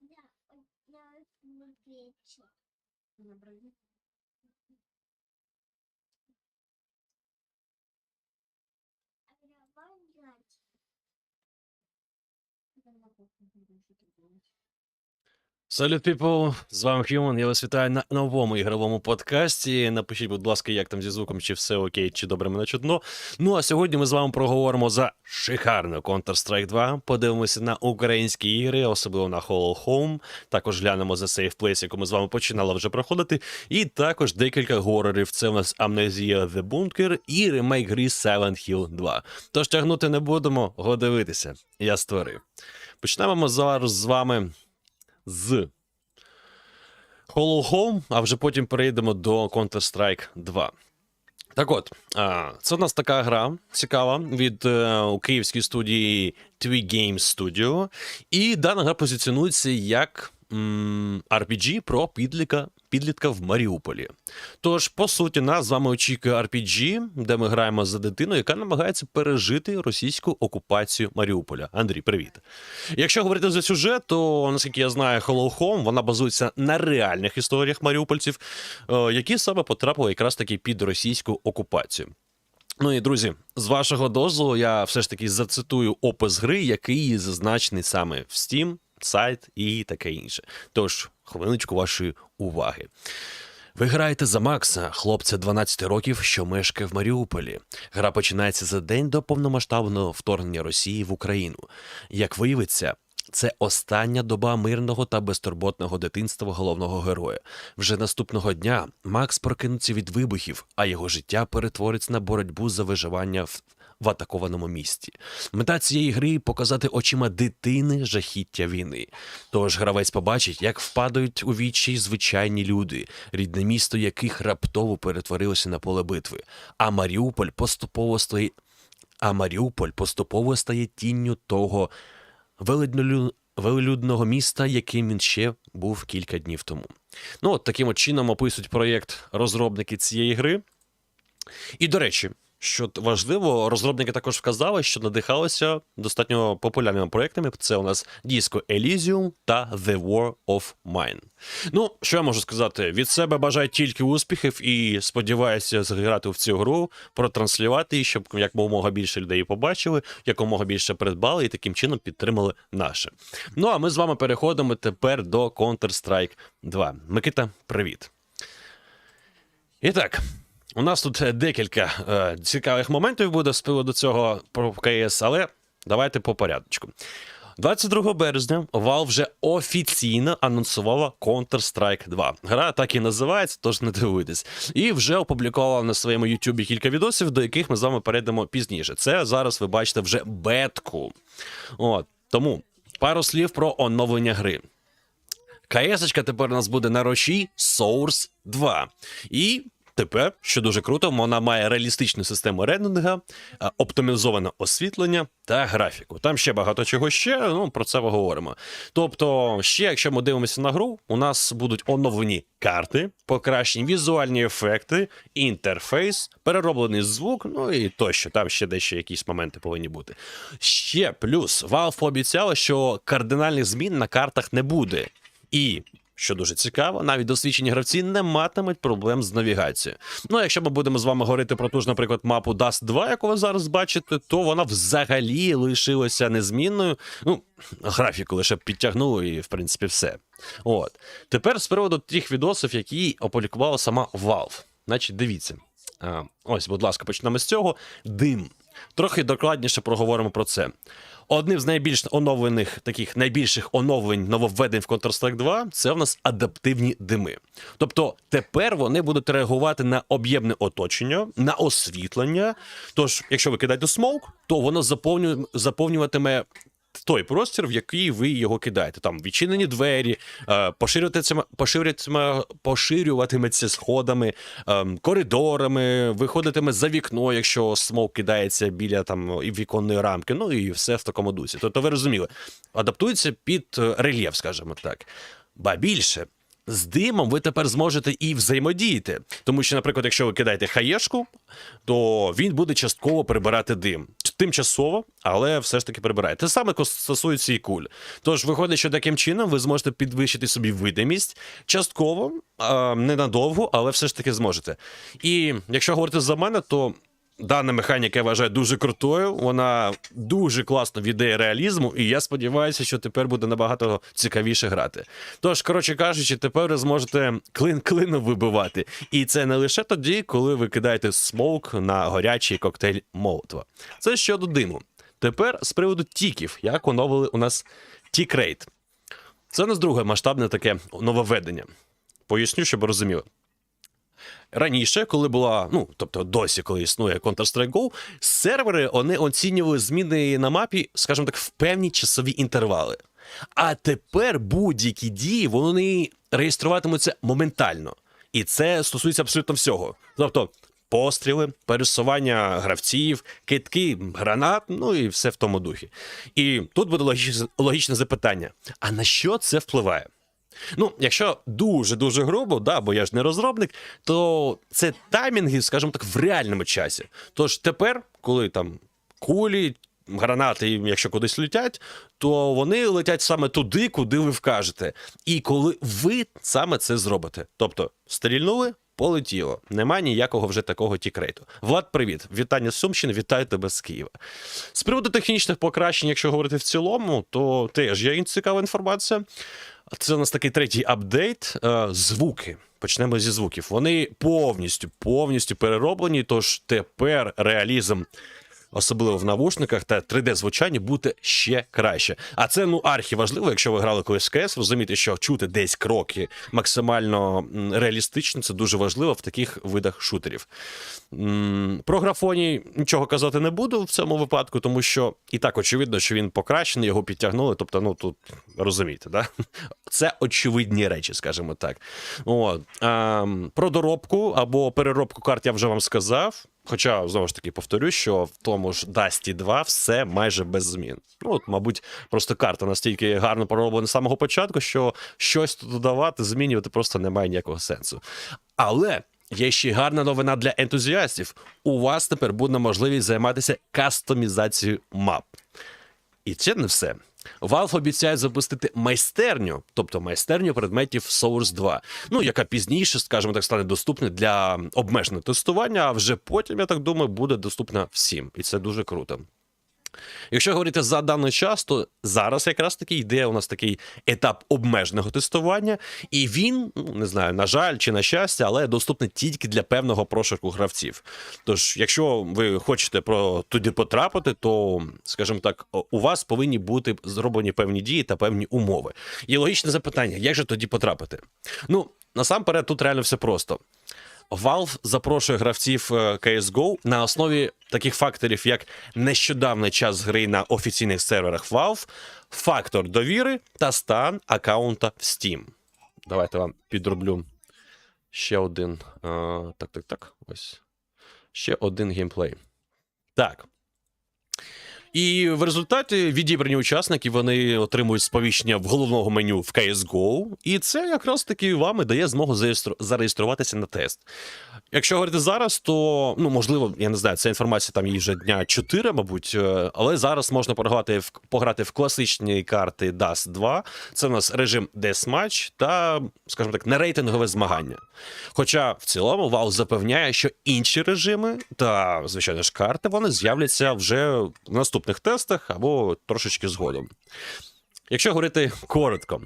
Да, на плечи. На брові. А давай играть. Там на кухні будемо щось робити. Салют, people! З вами Human. Я вас вітаю на новому ігровому подкасті. Напишіть, будь ласка, як там зі звуком, чи все окей, чи добре мене чутно. Ну а сьогодні ми з вами проговоримо за шикарну Counter-Strike 2. Подивимося на українські ігри, особливо на Hollow Home. Також глянемо за Place, яку ми з вами починали вже проходити. І також декілька горорів. Це у нас Amnesia The Bunker і ремейк гри Silent Hill 2. Тож тягнути не будемо, го дивитися. Я створив. Почнемо зараз з вами з Hollow Home, а вже потім перейдемо до Counter-Strike 2. Так от, це у нас така гра цікава від е, київській студії Twee Games Studio. І дана гра позиціонується як RPG про підлітка, підлітка в Маріуполі. Тож, по суті, нас з вами очікує RPG, де ми граємо за дитину, яка намагається пережити російську окупацію Маріуполя. Андрій, привіт. Якщо говорити за сюжет, то наскільки я знаю, Hollow Home, вона базується на реальних історіях маріупольців, е, які саме потрапили якраз таки під російську окупацію. Ну і друзі, з вашого дозволу я все ж таки зацитую опис гри, який зазначений саме в Steam, сайт і таке інше. Тож, хвилиночку вашої уваги. Ви граєте за Макса, хлопця 12 років, що мешкає в Маріуполі. Гра починається за день до повномасштабного вторгнення Росії в Україну. Як виявиться, це остання доба мирного та безтурботного дитинства головного героя. Вже наступного дня Макс прокинеться від вибухів, а його життя перетвориться на боротьбу за виживання в. В атакованому місті. Мета цієї гри показати очима дитини жахіття війни. Тож гравець побачить, як впадають у відчай звичайні люди, рідне місто яких раптово перетворилося на поле битви. А Маріуполь поступово стає, а Маріуполь поступово стає тінню того велиднолю- велелюдного міста, яким він ще був кілька днів тому. Ну, от таким от чином описують проєкт розробники цієї гри. І, до речі, що важливо, розробники також вказали, що надихалися достатньо популярними проєктами. Це у нас Disco Elysium та The War of Mine. Ну, що я можу сказати? Від себе бажаю тільки успіхів і сподіваюся зіграти в цю гру, протранслювати її, щоб якомога більше людей побачили, якомога більше придбали і таким чином підтримали наше. Ну а ми з вами переходимо тепер до Counter-Strike 2. Микита, привіт. І так, у нас тут е, декілька е, цікавих моментів буде з приводу цього про КС, але давайте по порядочку. 22 березня Valve вже офіційно анонсувала Counter-Strike 2. Гра так і називається, тож не дивуйтесь. І вже опублікувала на своєму YouTube кілька відосів, до яких ми з вами перейдемо пізніше. Це зараз ви бачите вже бетку. От тому пару слів про оновлення гри. КС тепер у нас буде на рочі Source 2. І тепер, що дуже круто, вона має реалістичну систему рендинга, е, оптимізоване освітлення та графіку. Там ще багато чого ще, ну про це поговоримо. Тобто, ще, якщо ми дивимося на гру, у нас будуть оновлені карти, покращені візуальні ефекти, інтерфейс, перероблений звук, ну і тощо. Там ще дещо якісь моменти повинні бути. Ще плюс Valve пообіцяла, що кардинальних змін на картах не буде. І що дуже цікаво, навіть досвідчені гравці не матимуть проблем з навігацією. Ну, а якщо ми будемо з вами говорити про ту ж, наприклад, мапу Dust 2, яку ви зараз бачите, то вона взагалі лишилася незмінною. Ну, графіку лише підтягнули, і в принципі все. От тепер з приводу тих відосів, які опублікувала сама Valve. Значить, дивіться. А, ось, будь ласка, почнемо з цього. Дим. Трохи докладніше проговоримо про це. Одним з найбільш оновлених таких найбільших оновлень нововведень в Counter-Strike 2 це в нас адаптивні дими. Тобто тепер вони будуть реагувати на об'ємне оточення, на освітлення. Тож, якщо ви кидаєте смоук, то воно заповнює, той простір, в який ви його кидаєте. Там відчинені двері, поширюватиметься, поширюватиме, поширюватиме, поширюватиметься сходами, ем, коридорами, виходитиме за вікно, якщо смок кидається біля там віконної рамки. Ну і все в такому дусі. Тобто, ви розуміли, адаптується під е, рельєф, скажімо так. Ба більше. З димом ви тепер зможете і взаємодіяти. Тому що, наприклад, якщо ви кидаєте хаєшку, то він буде частково прибирати дим. тимчасово, але все ж таки прибирає. Те саме стосується і куль. Тож виходить, що таким чином ви зможете підвищити собі видимість частково, а, ненадовго, але все ж таки зможете. І якщо говорити за мене, то Дана механіка я вважаю дуже крутою. Вона дуже класно віддає реалізму, і я сподіваюся, що тепер буде набагато цікавіше грати. Тож, коротше кажучи, тепер ви зможете клин клином вибивати. І це не лише тоді, коли ви кидаєте смоук на горячий коктейль Молотова. Це щодо диму. Тепер з приводу тіків, як оновили у нас тік-рейт. Це у нас друге масштабне таке нововведення. Поясню, щоб розуміли. Раніше, коли була, ну тобто досі, коли існує Counter-Strike Go, сервери вони оцінювали зміни на мапі, скажімо так, в певні часові інтервали. А тепер будь-які дії вони реєструватимуться моментально. І це стосується абсолютно всього. Тобто постріли, пересування гравців, китки, гранат, ну і все в тому духі. І тут буде логічне, запитання: а на що це впливає? Ну, якщо дуже дуже грубо, да, бо я ж не розробник, то це таймінги, скажімо так, в реальному часі. Тож тепер, коли там кулі, гранати, якщо кудись летять, то вони летять саме туди, куди ви вкажете. І коли ви саме це зробите. Тобто стрільнули. Полетіло, нема ніякого вже такого тікрейту. Влад, привіт, вітання з Сумщини, вітаю тебе з Києва. З приводу технічних покращень, якщо говорити в цілому, то теж є цікава інформація. Це у нас такий третій апдейт. Е, Звуки. Почнемо зі звуків. Вони повністю, повністю перероблені. Тож тепер реалізм, особливо в навушниках та 3D-звучання, буде ще краще. А це ну архі важливо, якщо ви грали колись КС, розумієте, що чути десь кроки максимально реалістично. Це дуже важливо в таких видах шутерів. Про графоні нічого казати не буду в цьому випадку, тому що і так очевидно, що він покращений, його підтягнули. Тобто, ну тут розумієте, да? Це очевидні речі, скажімо так. От. А, про доробку або переробку карт я вже вам сказав. Хоча, знову ж таки, повторю, що в тому ж Dusty 2 все майже без змін. Ну, от, мабуть, просто карта настільки гарно пророблена з самого початку, що щось тут додавати, змінювати просто немає ніякого сенсу. Але є ще гарна новина для ентузіастів. У вас тепер буде можливість займатися кастомізацією мап. І це не все. Valve обіцяє запустити майстерню, тобто майстерню предметів Source 2, ну яка пізніше, скажімо так, стане доступна для обмеженого тестування, а вже потім, я так думаю, буде доступна всім. І це дуже круто. Якщо говорити за даний час, то зараз якраз таки йде у нас такий етап обмеженого тестування, і він, ну не знаю, на жаль чи на щастя, але доступний тільки для певного прошарку гравців. Тож, якщо ви хочете про туди потрапити, то, скажімо так, у вас повинні бути зроблені певні дії та певні умови. Є логічне запитання: як же тоді потрапити? Ну, насамперед, тут реально все просто. Valve запрошує гравців е, CSGO на основі таких факторів, як нещодавний час гри на офіційних серверах Valve, фактор довіри та стан аккаунта в Steam. Давайте вам підроблю ще один. е, так, так, так. Ось. Ще один геймплей. Так. І в результаті відібрані учасники вони отримують сповіщення в головного меню в CSGO, і це якраз таки вам і дає змогу зареєструватися на тест. Якщо говорити зараз, то ну можливо, я не знаю, ця інформація там їй вже дня 4, мабуть, е, але зараз можна пограти в пограти в класичні карти Dust 2. Це у нас режим Deathmatch та, скажімо так, нерейтингове змагання. Хоча в цілому Valve запевняє, що інші режими та, звичайно ж, карти вони з'являться вже в наступних тестах або трошечки згодом. Якщо говорити коротко,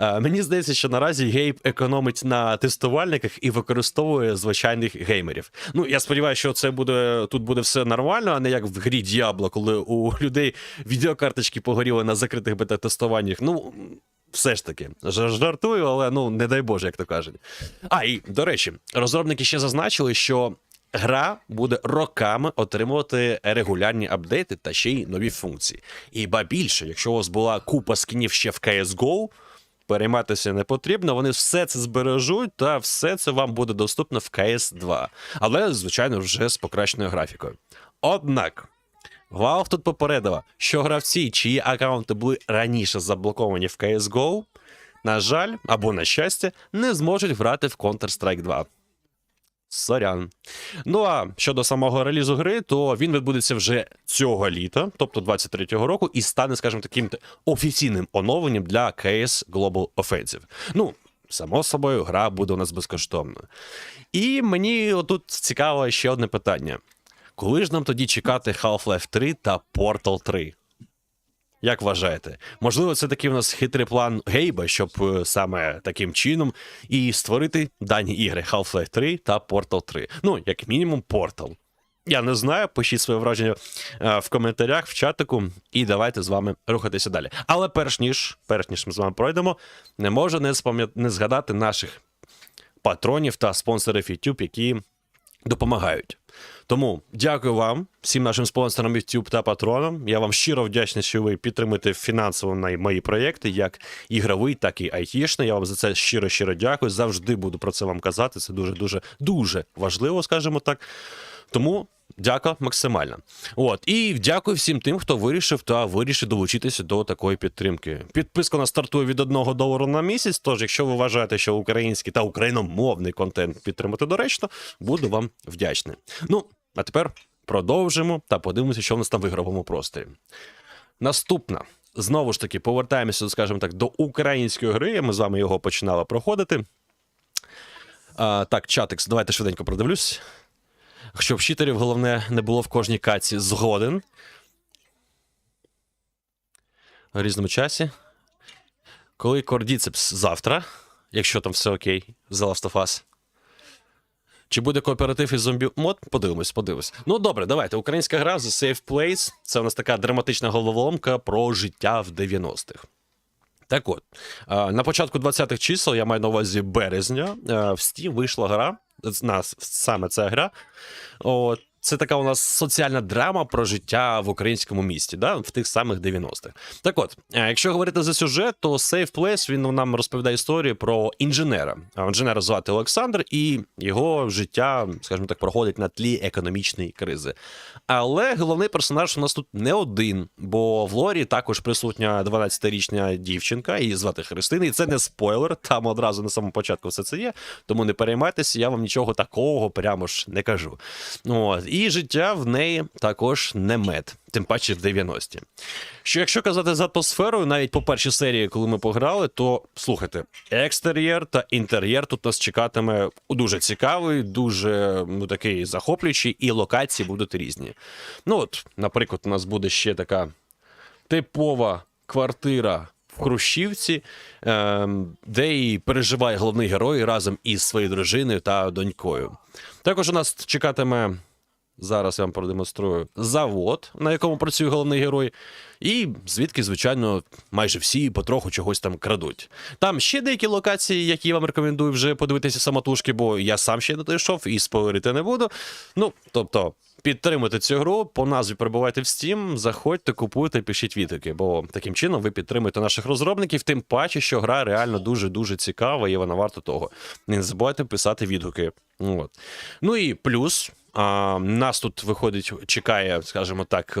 е, мені здається, що наразі Гейб економить на тестувальниках і використовує звичайних геймерів. Ну я сподіваюся, що це буде тут буде все нормально, а не як в грі Діабло, коли у людей відеокарточки погоріли на закритих бета-тестуваннях. Ну. Все ж таки, жартую, але ну не дай Боже, як то кажуть. А і до речі, розробники ще зазначили, що гра буде роками отримувати регулярні апдейти та ще й нові функції. І ба більше, якщо у вас була купа скінів ще в CSGO, перейматися не потрібно. Вони все це збережуть, та все це вам буде доступно в CS 2. Але, звичайно, вже з покращеною графікою. Однак. Valve тут попередила, що гравці, чиї аккаунти були раніше заблоковані в CSGO, на жаль, або на щастя, не зможуть грати в Counter-Strike 2. Сорян. Ну а щодо самого релізу гри, то він відбудеться вже цього літа, тобто 23-го року, і стане, скажімо, таким офіційним оновленням для KS Global Offensive. Ну, само собою, гра буде у нас безкоштовною. І мені отут цікаво ще одне питання: коли ж нам тоді чекати Half-Life 3 та Portal 3? Як вважаєте? Можливо, це такий у нас хитрий план Гейба, щоб е, саме таким чином і створити дані ігри Half-Life 3 та Portal 3. Ну, як мінімум, Portal. Я не знаю, пишіть своє враження е, в коментарях, в чатику, і давайте з вами рухатися далі. Але перш ніж, перш ніж ми з вами пройдемо, не можу не, не згадати наших патронів та спонсорів YouTube, які допомагають. Тому дякую вам, всім нашим спонсорам YouTube та патронам. Я вам щиро вдячний, що ви підтримуєте фінансово на мої проєкти, як ігровий, так і айтішний. Я вам за це щиро щиро дякую. Завжди буду про це вам казати. Це дуже дуже дуже важливо, скажімо так. Тому дяка максимальна. От і дякую всім тим, хто вирішив та вирішив долучитися до такої підтримки. Підписка у нас стартує від 1 долару на місяць. Тож, якщо ви вважаєте, що український та україномовний контент підтримати доречно, буду вам вдячний. Ну а тепер продовжимо та подивимося, що в нас там в ігровому просторі. Наступна. Знову ж таки, повертаємося, скажімо так, до української гри. Ми з вами його починали проходити. А, так, чатикс, давайте швиденько продивлюсь. Щоб щитерів, головне, не було в кожній каці згоден. В різному часі. Коли кордіцепс завтра, якщо там все окей, The Last of Us. Чи буде кооператив із зомбі мод? Подивимось, подивимось. Ну добре, давайте. Українська гра The Safe Place. Це у нас така драматична головоломка про життя в 90-х. Так от, на початку 20-х чисел, я маю на увазі березня, в Steam вийшла гра, нас саме ця гра. От, це така у нас соціальна драма про життя в українському місті, да, в тих самих 90-х. Так от, е, якщо говорити за сюжет, то Safe Place він нам розповідає історію про інженера. Інженера звати Олександр, і його життя, скажімо так, проходить на тлі економічної кризи. Але головний персонаж у нас тут не один, бо в лорі також присутня 12-річна дівчинка, її звати Христина, і це не спойлер, там одразу на самому початку все це є. Тому не переймайтеся, я вам нічого такого прямо ж не кажу. От. І життя в неї також не мед, тим паче в 90-ті. Що якщо казати за атмосферою, навіть по першій серії, коли ми пограли, то слухайте, екстер'єр та інтер'єр тут нас чекатиме дуже цікавий, дуже ну, такий захоплюючий, і локації будуть різні. Ну от, наприклад, у нас буде ще така типова квартира в Хрущівці, ем, де і переживає головний герой разом із своєю дружиною та донькою. Також у нас чекатиме. Зараз я вам продемонструю завод, на якому працює головний герой, і звідки, звичайно, майже всі потроху чогось там крадуть. Там ще деякі локації, які я вам рекомендую вже подивитися самотужки, бо я сам ще не дійшов і спойлерити не буду. Ну, тобто, підтримуйте цю гру, по назві перебувайте в Steam, заходьте, купуйте, пишіть відгуки, бо таким чином ви підтримуєте наших розробників, тим паче, що гра реально дуже-дуже цікава і вона варта того. Не забувайте писати відгуки. От. Ну і плюс. А, нас тут виходить, чекає, скажімо так,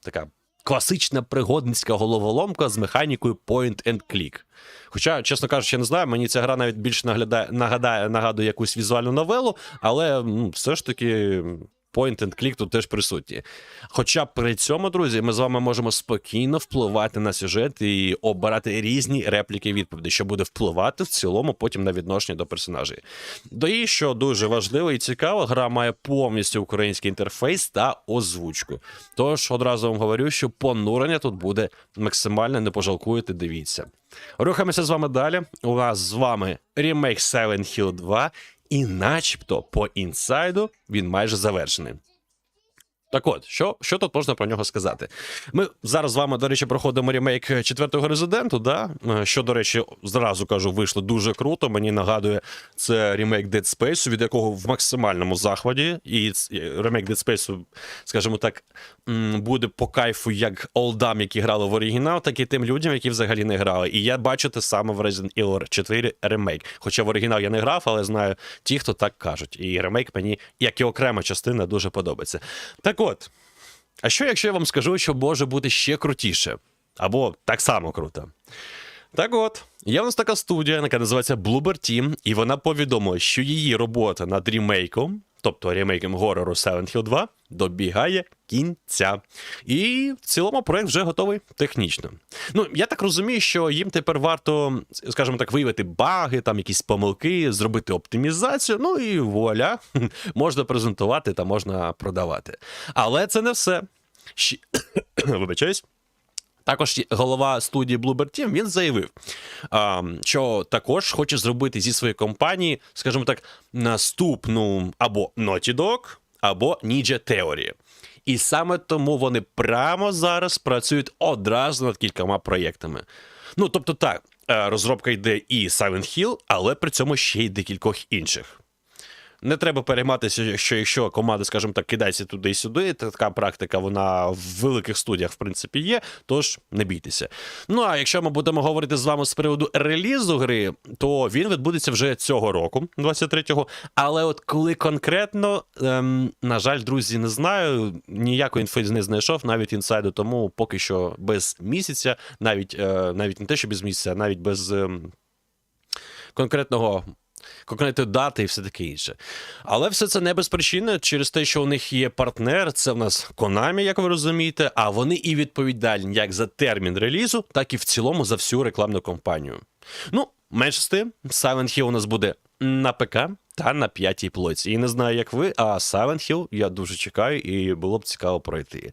така класична пригодницька головоломка з механікою point and click. Хоча, чесно кажучи, я не знаю, мені ця гра навіть більше нагадає, нагадує якусь візуальну новелу, але все ж таки. Point and click тут теж присутні. Хоча при цьому, друзі, ми з вами можемо спокійно впливати на сюжет і обирати різні репліки відповіді, що буде впливати в цілому потім на відношення до персонажей. До і, що дуже важливо і цікаво, гра має повністю український інтерфейс та озвучку. Тож одразу вам говорю, що понурення тут буде максимально не пожалкуєте, дивіться. Рухаємося з вами далі. У нас з вами ремейк Silent Hill 2, і начебто по інсайду він майже завершений. Так от, що, що тут можна про нього сказати? Ми зараз з вами, до речі, проходимо ремейк четвертого резиденту, да? Е, що, до речі, зразу кажу, вийшло дуже круто. Мені нагадує це ремейк Dead Space, від якого в максимальному захваті. І ремейк Dead Space, скажімо так, буде по кайфу як олдам, які грали в оригінал, так і тим людям, які взагалі не грали. І я бачу те саме в Resident Evil 4 ремейк. Хоча в оригінал я не грав, але знаю ті, хто так кажуть. І ремейк мені, як і окрема частина, дуже подобається. Так от. А що, якщо я вам скажу, що може бути ще крутіше? Або так само круто? Так от, є в нас така студія, яка називається Bloober Team, і вона повідомила, що її робота над ремейком, тобто ремейком горору Silent Hill 2, добігає кінця. І в цілому проект вже готовий технічно. Ну, я так розумію, що їм тепер варто, скажімо так, виявити баги, там якісь помилки, зробити оптимізацію. Ну і вуаля, можна презентувати та можна продавати. Але це не все. Ще... Вибачаюсь. Також голова студії Bloober Team, він заявив, що також хоче зробити зі своєї компанії, скажімо так, наступну або Naughty Dog, або Ninja Theory. І саме тому вони прямо зараз працюють одразу над кількома проєктами. Ну, тобто, так, е, розробка йде і Silent Hill, але при цьому ще й декількох інших. Не треба перейматися, що якщо команда, скажімо так, кидається туди і сюди, така практика вона в великих студіях, в принципі, є, тож не бійтеся. Ну а якщо ми будемо говорити з вами з приводу релізу гри, то він відбудеться вже цього року, 23-го. Але от коли конкретно, ем, на жаль, друзі, не знаю, ніякої інфи не знайшов, навіть інсайду, тому поки що без місяця, навіть, е, навіть не те, що без місяця, а навіть без. ем, Конкретного конкретної дати і все таке інше. Але все це не без причини через те, що у них є партнер, це в нас Konami, як ви розумієте, а вони і відповідальні як за термін релізу, так і в цілому за всю рекламну кампанію. Ну, менше з тим, Silent Hill у нас буде на ПК та на п'ятій плоці. І не знаю, як ви, а Silent Hill я дуже чекаю, і було б цікаво пройти.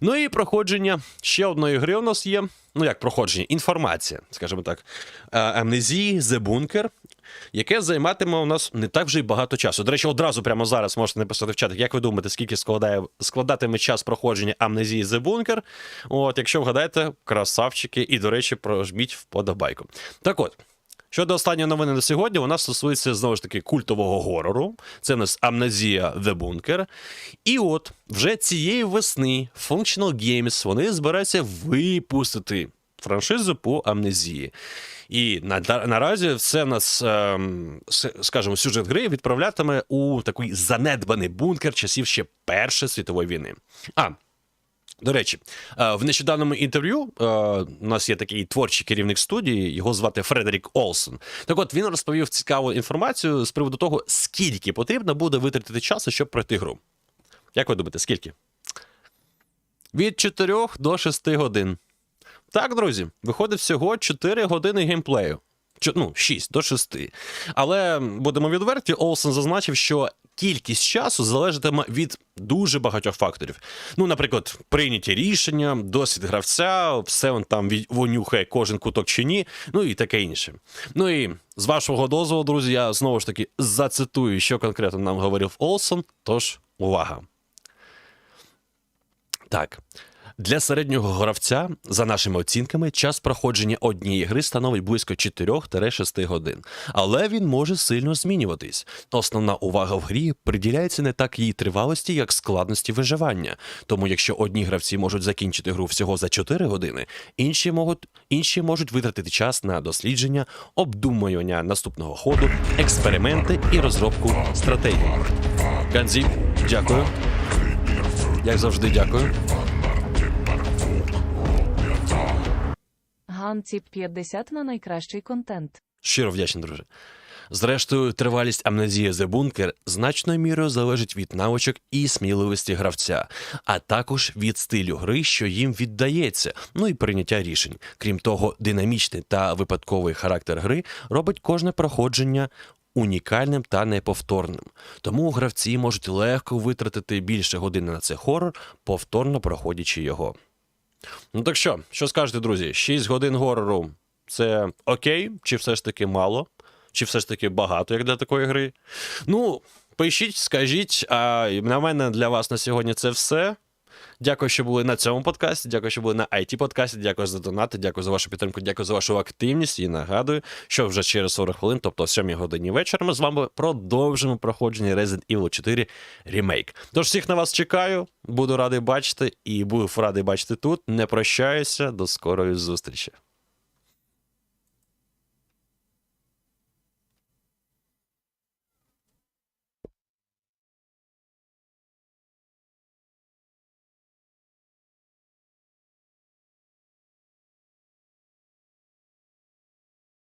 Ну і проходження ще одної гри у нас є. Ну, як проходження, інформація, скажімо так. Амнезії, The Bunker, яке займатиме у нас не так вже й багато часу. До речі, одразу прямо зараз можете написати в чатах, як ви думаєте, скільки складає, складатиме час проходження амнезії The Bunker. От, якщо вгадаєте, красавчики, і, до речі, прожміть вподобайку. Так от. Щодо останньої новини на сьогодні, вона стосується знову ж таки культового горору. Це у нас Амнезія The Bunker. І от вже цієї весни Functional Games вони збираються випустити франшизу по амнезії. І на, наразі все нас, ем, скажімо, сюжет гри відправлятиме у такий занедбаний бункер часів ще Першої світової війни. А, до речі, е, в нещодавньому інтерв'ю е, у нас є такий творчий керівник студії, його звати Фредерік Олсон. Так от він розповів цікаву інформацію з приводу того, скільки потрібно буде витратити часу, щоб пройти гру. Як ви думаєте, скільки? Від 4 до 6 годин. Так, друзі, виходить всього 4 години геймплею. Чо- Ну, 6 до 6. Але будемо відверті, Олсен зазначив, що кількість часу залежатиме від дуже багатьох факторів. Ну, наприклад, прийняті рішення, досвід гравця, все он там вонюхає кожен куток чи ні, ну і таке інше. Ну і з вашого дозволу, друзі, я знову ж таки зацитую, що конкретно нам говорив Олсон. Тож, увага. Так. Для середнього гравця, за нашими оцінками, час проходження однієї гри становить близько 4-6 годин, але він може сильно змінюватись. Основна увага в грі приділяється не так її тривалості, як складності виживання. Тому, якщо одні гравці можуть закінчити гру всього за 4 години, інші можуть, інші можуть витратити час на дослідження, обдумування наступного ходу, експерименти і розробку стратегії. Ганзі, дякую. Як завжди, дякую. Ганціп 50 на найкращий контент. Щиро вдячний, друже. Зрештою, тривалість амнезії The Bunker значною мірою залежить від навичок і сміливості гравця, а також від стилю гри, що їм віддається, ну і прийняття рішень. Крім того, динамічний та випадковий характер гри робить кожне проходження унікальним та неповторним. Тому гравці можуть легко витратити більше години на цей хорор, повторно проходячи його. Ну так що, що скажете, друзі? 6 годин горору це окей, чи все ж таки мало, чи все ж таки багато, як для такої гри? Ну, пишіть, скажіть. А на мене для вас на сьогодні це все. Дякую, що були на цьому подкасті. Дякую, що були на it подкасті. Дякую за донати, дякую за вашу підтримку, дякую за вашу активність. І нагадую, що вже через 40 хвилин, тобто о 7 годині вечора, ми з вами продовжимо проходження Resident Evil 4 ремейк. Тож всіх на вас чекаю, буду радий бачити і був радий бачити тут. Не прощаюся. До скорої зустрічі.